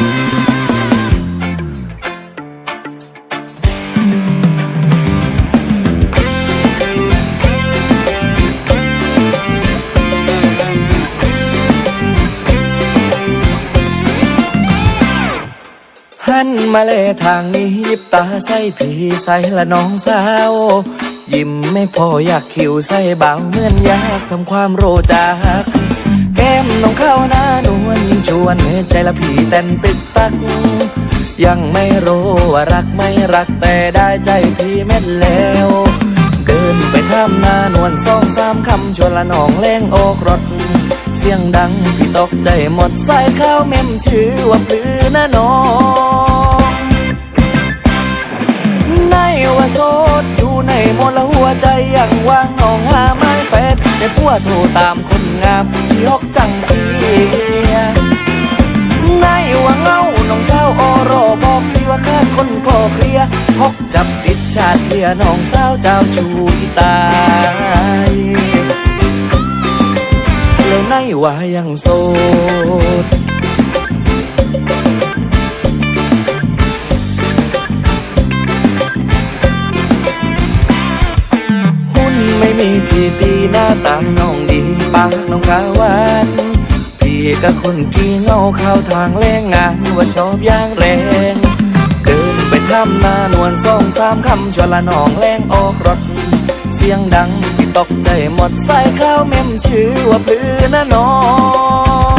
หันมาเลทางนี้ยิบตาใส่ผีใส่ละน้องสาว ยิ้มไม่พออยากคิวใส่บาวเหมือนอยากทำความโรจากแก้มน้องเข้าหน้านวล ยิ่งชวนเมื่อใจละผีเต้นตึกตัก ยังไม่รู้ว่ารักไม่รักแต่ได้ใจพี่เม็ดแล้ว เดินไปทำนานวลสองสามคำชวนละน้องแรงโอกรถ เสียงดังพี่ตกใจหมดสายข้าวเมมชื่อว่าปลือนะน้องในว่าโสดอยู่ในมลหัวใจยังว่างน้องหาไม้แฟดแต่ผัวโทรตามคนงามที่ยกจังเสีย ในว่าเงาน้องสาวออรอบอกพี่ว่าขาดคนคลอเคลียพกจับติดชาติเลียน้องสาวเจ้าชูตายแล้วในว่ายังโสดหุ่นไม่มีที่ตีหน้าตาน้องดีปากน้องขาวหวาน กับคนกี่เงาเข้าทางแรงงานว่าชอบอย่างแรงเดินไปทำนานวลสองสามคำชวนละนองแรงออกรถ เสียงดังพี่ตกใจหมดสายข้าวเมมชื่อว่าปลือนะน้อง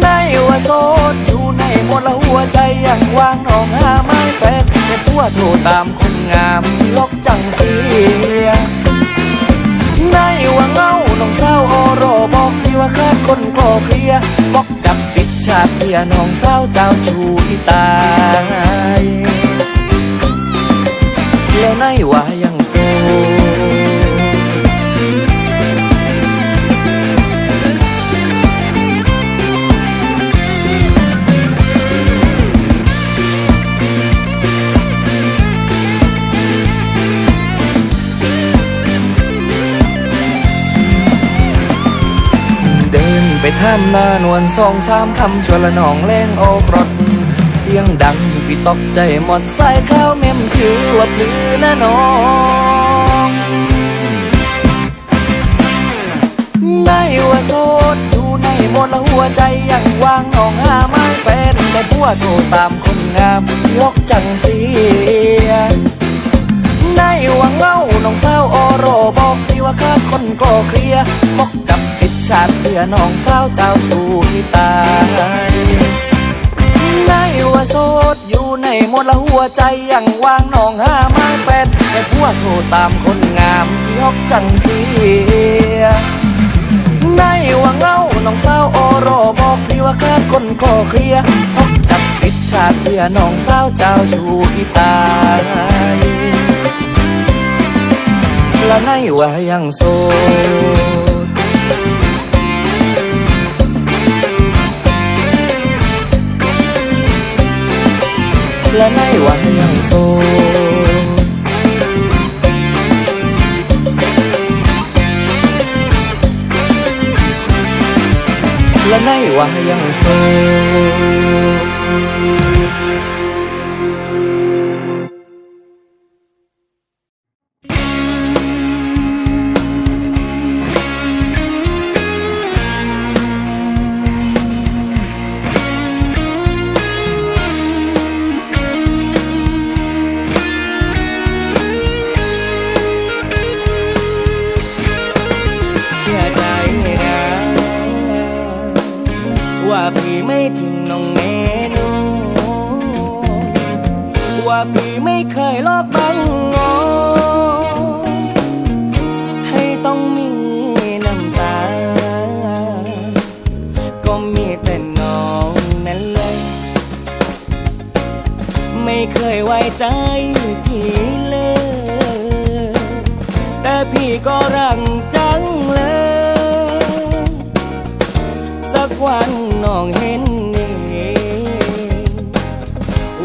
ในว่าโสดอยู่ในหมดละหัวใจยังว่างน้องหาไม้แฟดแต่ผัวโทรตามคนงามที่ลกจังเสียในว่าเงา น้องสาวออรอบอกที่ว่าขาดคนกลอเคลียบอกจับปิดฉากเพียน้องสาวเจ้าชูอีตาย แล้วในว่าย ดินไปท่ามหน้านวลสองสามคำชวนละน้องแรงโอกรถเสียงดังพี่ตกใจหมดสายข้าวเมมชื่อว่าปลือนะน้องในว่าโสดอยู่ในหมดละหัวใจยังวางน้องหาไม้แฟนแต่ผัวโทรตามคนงามยกจังเสียในว่าเงาน้องสาวออรบอกพี่ว่าขาดคนกลอเคลียบอกจับ ชาติเพื่อน้องสาวเจ้าชูที่ตายในว่าโสดอยู่ในหมดละหัวใจยังวางน้องหาไม้แฟนแต่ผัวโทรตามคนงามยกจังเสียในว่าเงาน้องสาวออรอบอกพี่ว่าขาดคนคลอเคลียร์พกจับปิดชาติเพื่อน้องสาวเจ้าชูที่ตายและในว่ายังโสด และในวันยังโซและในวันยังโซ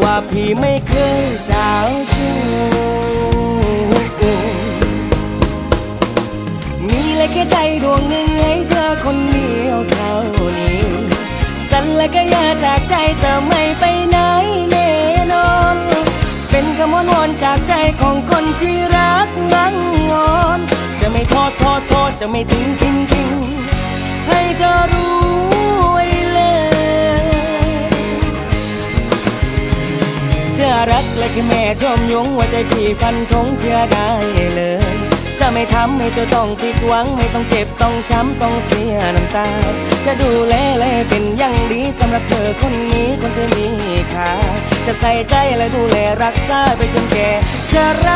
ว่าพี่ไม่เคยเจ้าชู้มีเลยแค่ใจดวงหนึ่งให้เธอคนเดียวเท่านี้สสัญและก็อยาจากใจจะไม่ไปไหนแน่นอน เป็นคำวอนวอนจากใจของคนที่รักนั่งงอน จะไม่ทอดทอดทอดจะไม่ทิ้งทิ้งทิ้งให้เธอรู้ ชื่อรักและคือแม่ชมยงว่าใจพี่ฟันทงเชื่อได้เลย จะไม่ทำให้เธอต้องผิดหวัง ไม่ต้องเจ็บต้องช้ำต้องเสียน้ำตา จะดูแลและเป็นอย่างดีสำหรับเธอคนนี้คนที่มีค่าจะใส่ใจและดูแลรักษาไปจนแก่ชรา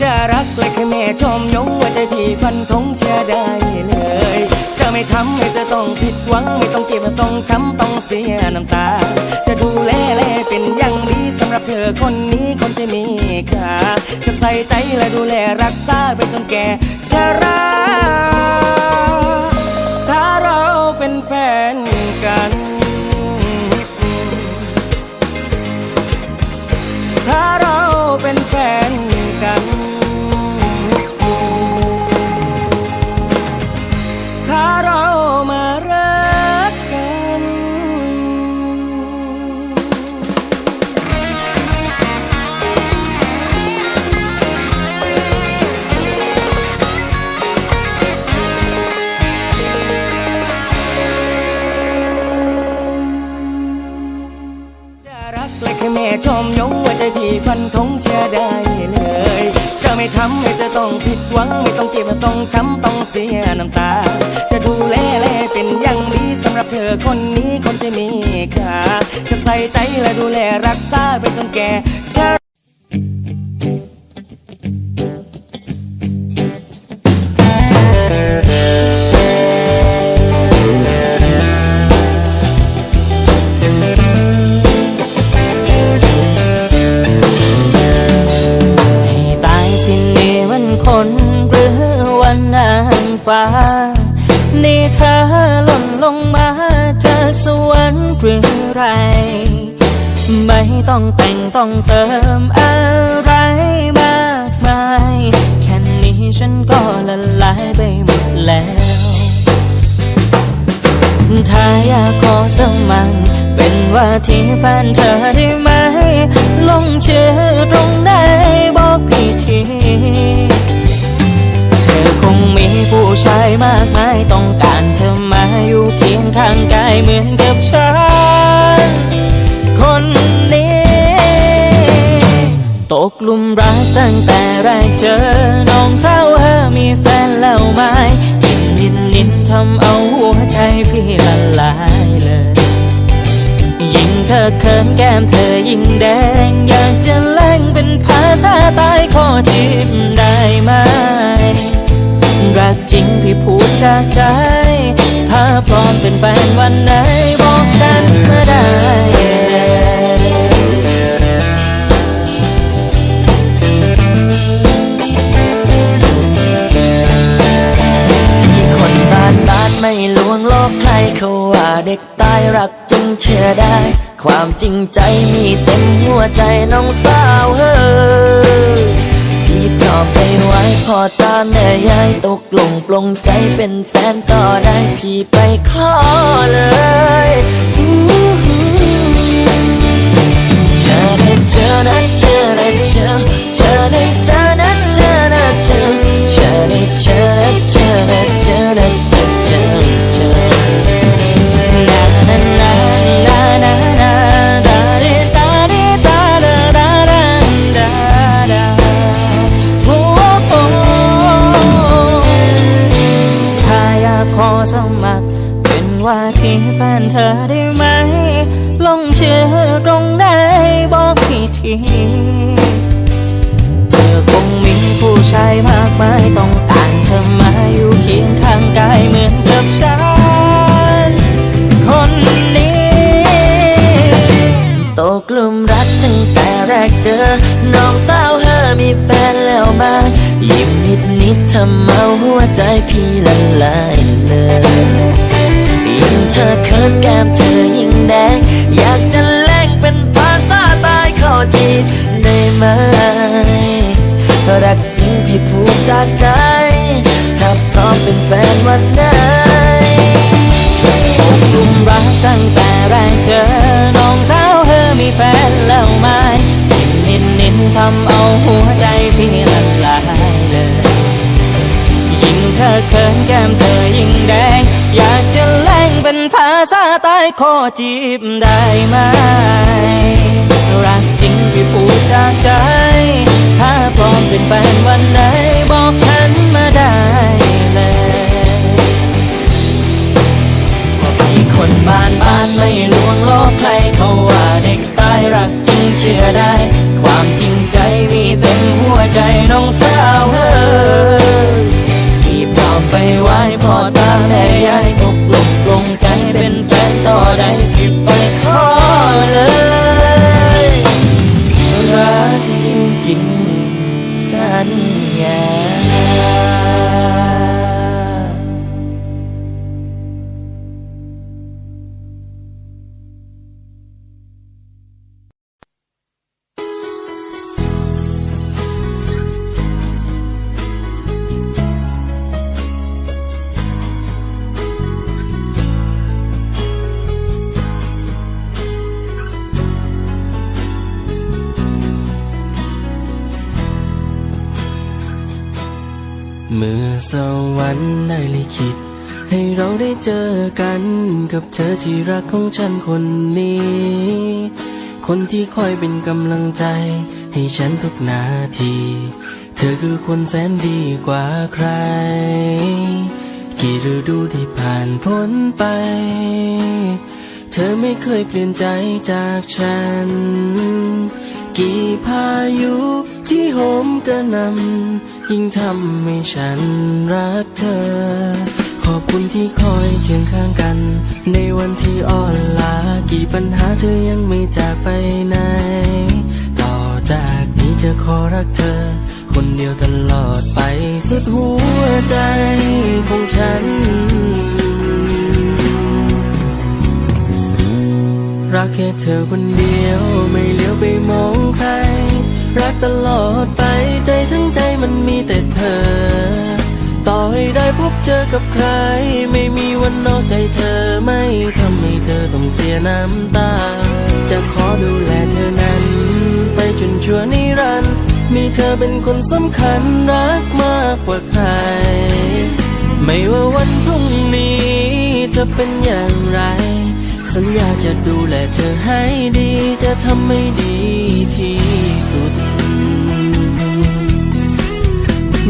จะรักและแค่แม่ชมยงว่าใจพี่ฟันทงเชื่อได้เลย จะไม่ทำให้เธอต้องผิดหวัง ไม่ต้องเจ็บไม่ต้องช้ำต้องเสียน้ำตา จะดูแลแลเป็นอย่างดีสำหรับเธอคนนี้คนที่มีค่าจะใส่ใจและดูแลรักษาไปจนแก่ชรา ทำให้เธอต้องผิดหวัง ไม่ต้องเจ็บไม่ต้องช้ำต้องเสียน้ำตา จะดูแลแลเป็นอย่างดีสำหรับเธอคนนี้คนที่มีค่าจะใส่ใจและดูแลรักษาไปจนแก่ชา ต้องแต่งต้องเติมอะไรมากมาย แค่นี้ฉันก็ละลายไปหมดแล้วถ้าอยากขอสมัครเป็นว่าที่แฟนเธอได้ไหม ลงชื่อตรงไหนบอกพี่ทีเธอคงมีผู้ชายมากมายต้องการเธอมาอยู่เคียงข้างกายเหมือนกับฉัน คน กลุมรักตั้งแต่แรกเจอ น้องสาวเธอมีแฟนแล้วไหมยินยินินทำเอาหัวใจพี่ละลายเลย ยิ่งเธอเขินแก้มเธอยิ่งแดง อยากจะแล่งเป็นภาษาใต้ขอจีบได้ไหม รักจริงพี่พูดจากใจ ถ้าปลอมเป็นแฟนวันไหนบอกฉันมาได้ ใจน้องสาวเฮ้อพี่พร้อมไปไว้พอตาแม่ยายตกลงปลงใจเป็นแฟนต่อได้พี่ไปขอเลยเจอนะเจอนะเจอนะเจอเจอนะเจอนะเจอนะเจอเจอนะเจอนะเจอนะเจอนะเจอ ขอสมัคร เป็นว่าที่แฟนเธอได้ไหม ลงชื่อตรงไหนบอกพี่ทีเธอคงมีผู้ชายมากมายต้องการเธอมาอยู่เคียงข้างกายเหมือนกับฉัน คนนี้ ตกหลุมรักตั้งแต่แรกเจอ น้องสาวเธอมีแฟนแล้วมา ดนิดทำเอาหัวใจพี่ละลายเลยยิ่งเธอเคินแก้มเธอยิ่งแดง อยากจะแลกเป็นภาษาตายขอจีบได้ไหมรักจริงพี่พูดจากใจ ถ้าพร้อมเป็นแฟนวันไหนตกลุมรักตั้งแต่แรกเจอ น้องสาวเธอมีแฟนแล้วไหมนินนินทำเอาหัวใจพี่ละลาย เธอเขินแก้มเธอยิ่งแดง อยากจะแลงเป็นภาษาใต้ขอจีบได้ไหม รักจริงพี่พูจากใจ ถ้าพร้อมเป็นแฟนวันไหนบอกฉันมาได้เลยมีคนบ้านบ้านไม่ลวงโลกใครเขาว่าเด็กตายรักจริงเชื่อได้ ความจริงใจมีเต็มหัวใจน้องสาวเฮ้ยที่พร้อ ไปไหว้พ่อตาแม่ยายตกลงปลง ของฉันคนนี้ คนที่คอยเป็นกำลังใจ ให้ฉันทุกนาที เธอคือคนแสนดีกว่าใคร กี่ฤดูที่ผ่านพ้นไป เธอไม่เคยเปลี่ยนใจจากฉัน กี่พายุที่โหมกระหนำยิ่งทำให้ฉันรักเธอ ขอบคุณที่คอยเคียงข้างกัน ในวันที่อ่อนล้ากี่ปัญหาเธอยังไม่จากไปไหน ต่อจากนี้จะขอรักเธอ คนเดียวตลอดไปสุดหัวใจของฉัน รักแค่เธอคนเดียวไม่เลี้ยวไปมองใคร รักตลอดไปใจทั้งใจมันมีแต่เธอ บเจอกับใคร ไม่มีวันนอกใจเธอไม่ทำให้เธอต้องเสียน้ำตา จะขอดูแลเธอนั้น ไปจนชั่วนิรันดร์มีเธอเป็นคนสำคัญรักมากกว่าใคร ไม่ว่าวันพรุ่งนี้จะเป็นอย่างไร สัญญาจะดูแลเธอให้ดีจะทำให้ดีที่สุด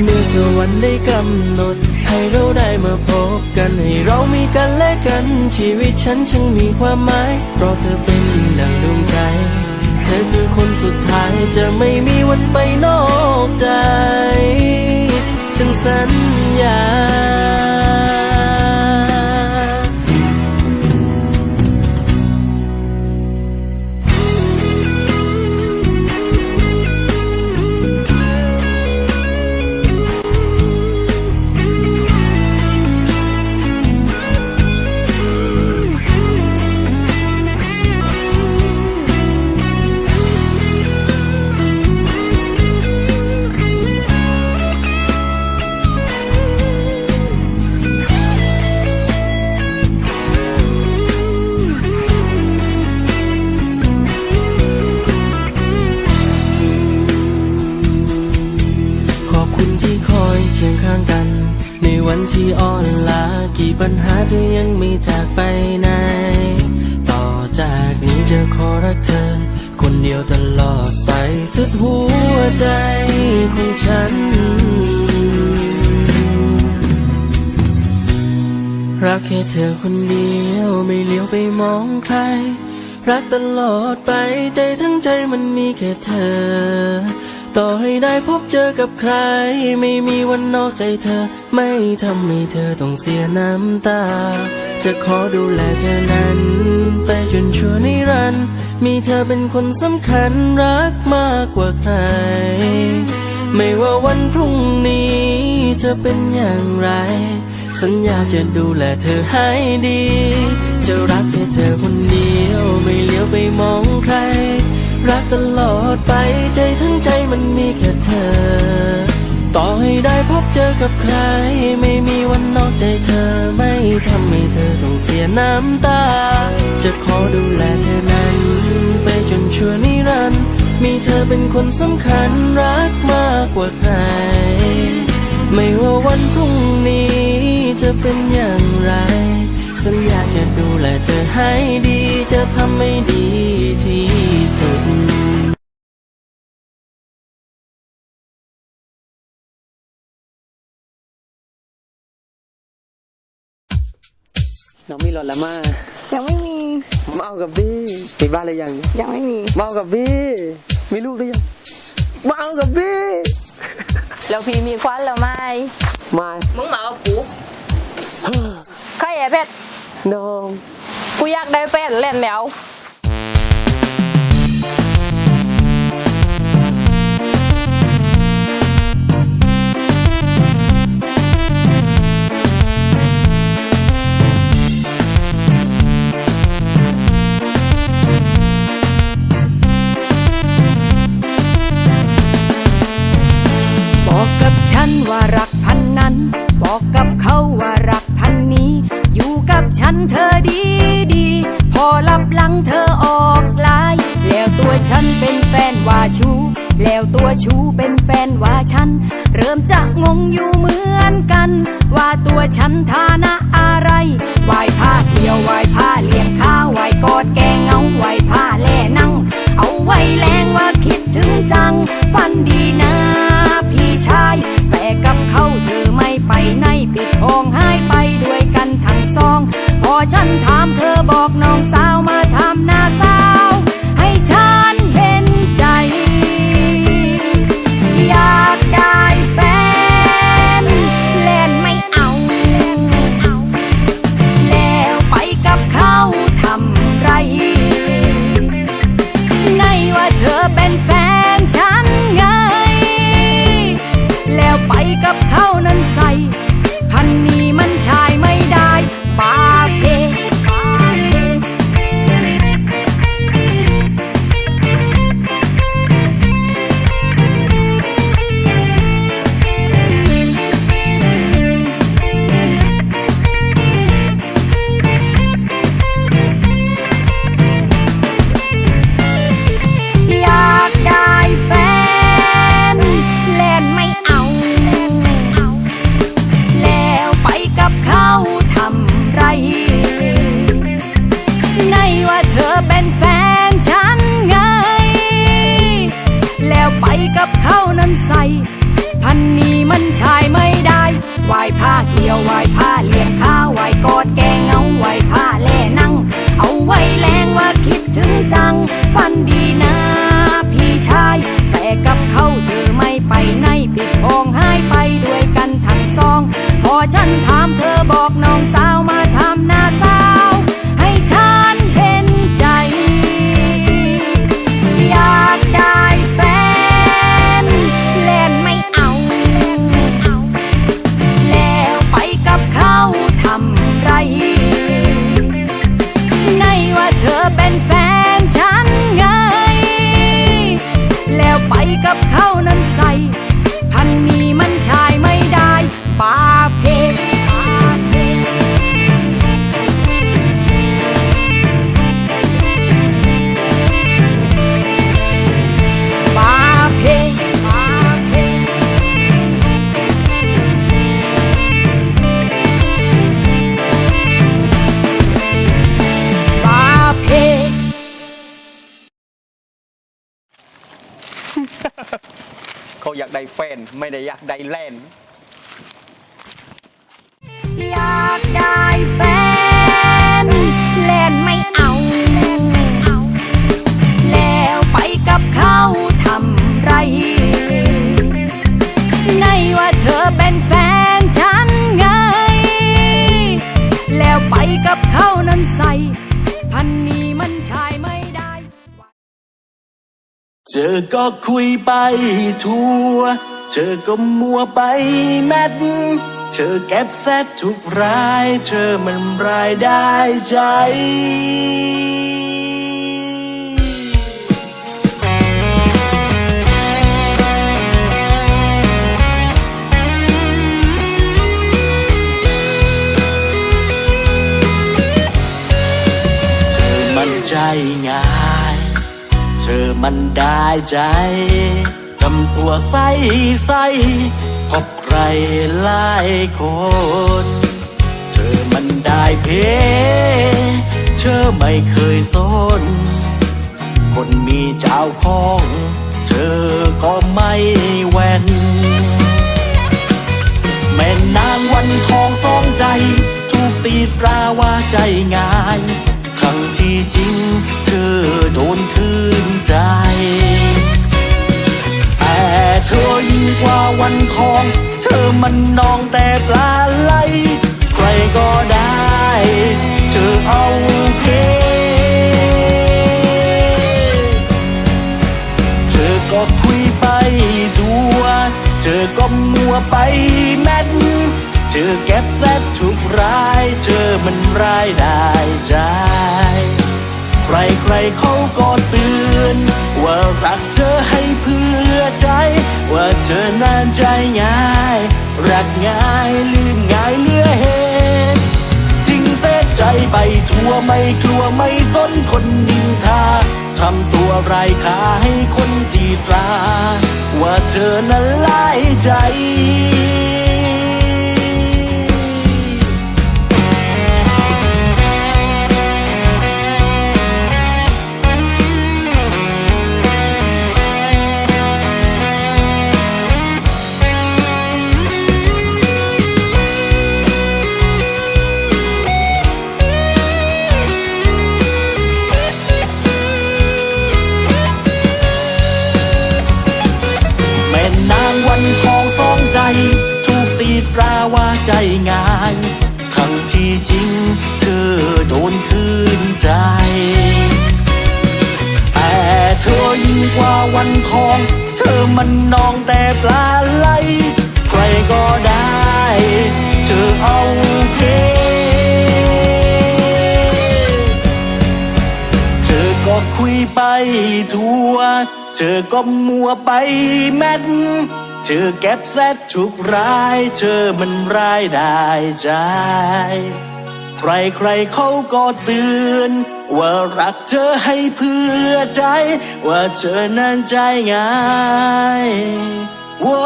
เมื่อสวรรค์ได้กำหนด ให้เราได้มาพบกันให้เรามีกันและกัน ชีวิตฉันช่างมีความหมาย เพราะเธอเป็นดังดวงใจ เธอคือคนสุดท้ายจะไม่มีวันไปนอกใจ ฉันสัญญา「 ไปไหน ต่อจากนี้จะขอรักเธอ คนเดียวตลอดไปสุดหัวใจของฉัน รักแค่เธอคนเดียวไม่เลี้ยวไปมองใคร รักตลอดไปใจทั้งใจมันมีแค่เธอ ต่อให้ได้พบเจอกับใคร ไม่มีวันนอกใจเธอ ไม่ทำให้เธอต้องเสียน้ำตา จะขอดูแลเธอนั้น ไปจนชั่วนิรันดร์มีเธอเป็นคนสำคัญรักมากกว่าใคร ไม่ว่าวันพรุ่งนี้จะเป็นอย่างไร สัญญาจะดูแลเธอให้ดี จะรักแค่เธอคนเดียวไม่เลี้ยวไปมองใคร รักตลอดไปใจทั้งใจมันมีแค่เธอ ต่อให้ได้พบเจอกับใคร ไม่มีวันนอกใจเธอไม่ทำให้เธอต้องเสียน้ำตา จะขอดูแลเธอนั้น ไปจนชั่วนิรันดร์มีเธอเป็นคนสำคัญรักมากกว่าใคร ไม่ว่าวันพรุ่งนี้จะเป็นอย่างไร สัญญาจะดูแลเธอให้ดีจะทำให้ดีที่สุด น้องมีรถแล้วมายังไม่มีมาเอากับพี่มีบ้านหรือยังยังไม่มีมาเอากับพี่มีลูกหรือยังมาเอากับพี่แล้วพี่มีควันแล้วไหมมามึงมาเอากูใครไอ้เป็ดน้องกูอยากได้เป็ดเล่นแล้ว บอกกับฉันว่ารักพันนั้น บอกกับเขาว่ารักพันนี้ อยู่กับฉันเธอดีดี พอรับหลังเธอออกลาย แล้วตัวฉันเป็นแฟนว่าชูแล้วตัวชูเป็นแฟนว่าฉัน เริ่มจะงงอยู่เหมือนกัน fandi ได้แฟนไม่ได้อยากได้แลนอยากได้แฟนเล่นไม่เอาแล้วไปกับเขาทำไรไงว่าเธอเป็นแฟนฉันไง แล้วไปกับเขานั้นใส่พันนี้มันใชายไม่ได้ เจอก็คุยไปทั่ว เจอก็มัวไปแมทเธอเก็บแซดทุกราย เธอมันรายได้ใจเธอมันใจง่าย เธอมันได้ใจำตัวใสใสพบใครหลายคน เธอมันได้เพ เธอไม่เคยสน คนมีเจ้าของ เธอก็ไม่แวน แม่นางวันทองสองใจ ถูกตีตราว่าใจง่าย ทั้งที่จริง เธอโดนคืนใจ กว่าวันทอง เธอมันนองแต่ปลาไหล ใครก็ได้ เธอเอาเพเธอก็คุยไปทั่ว เธอก็มัวไปแม่น เธอเก็บแซดทุกราย เธอมันรายได้ใจ ใครใครเขาก็เตือนว่ารัก ว่าเธอนานใจง่าย รักง่ายลืมง่ายเลือเหตุทิ้งเสียใจไปทั่วไม่กลัวไม่สนคนนินทาทำตัวไร้ค่าให้คนตีตรา ว่าเธอนั้นหลายใจ ใจง่าย ทั้งที่จริงเธอโดนคืนใจ แต่เธอยิ่งกว่าวันทอง เธอมันนองแต่ปลาไหล ใครก็ได้ เธอเอาเพเธอก็คุยไปทั่ว เธอก็มัวไปแม่น เธอเก็บแซดทุกราย เธอมันรายได้ใจ ใครใครเขาก็เตือนว่ารักเธอให้เพื่อใจ ว่าเธอนั้นใจง่ายโว้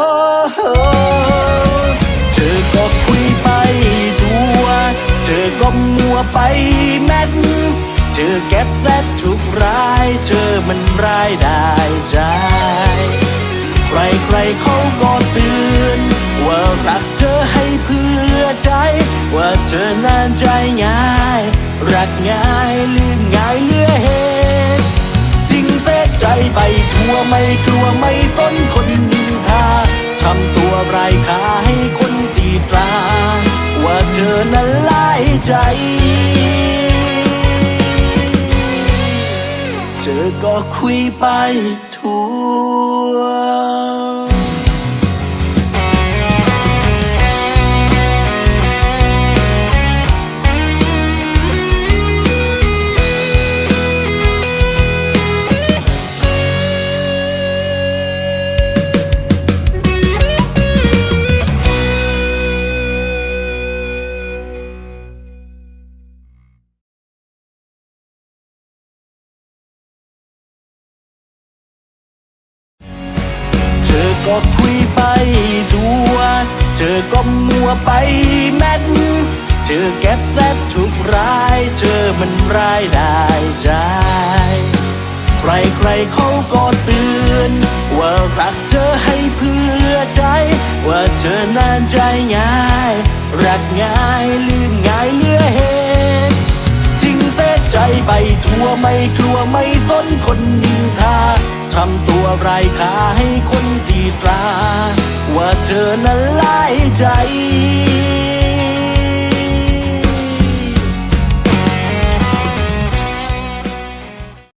เธอก็คุยไปทั่ว เธอก็มัวไปแม่นเธอเก็บแซดทุกราย เธอมันรายได้ใจ ใครใครเขาก็เตือนว่ารักเธอให้เพื่อใจ ว่าเธอนานใจง่าย รักง่ายลืมง่ายเหลือเหตุจริงเสียใจไปทั่วไม่กลัวไม่สนคนนินทาทำตัวไร้ค่าให้คนตีตรา ว่าเธอนั้นลายใจเธอก็คุยไป ทั่ ก็คุยไปทั่ว เธอก็มัวไปแม่นเธอเก็บแซดทุกราย เธอมันรายได้ใจ ใครใครๆเขาก็เตือนว่ารักเธอให้เพื่อใจ ว่าเธอนานใจง่าย รักง่ายลืมง่ายเลือเหตุทิ้งเสียใจไปทั่วไม่กลัวไม่สนคนนินทา ทำตัวไร้ค่าให้คนตีตรา ว่าเธอนั้นไลายใจ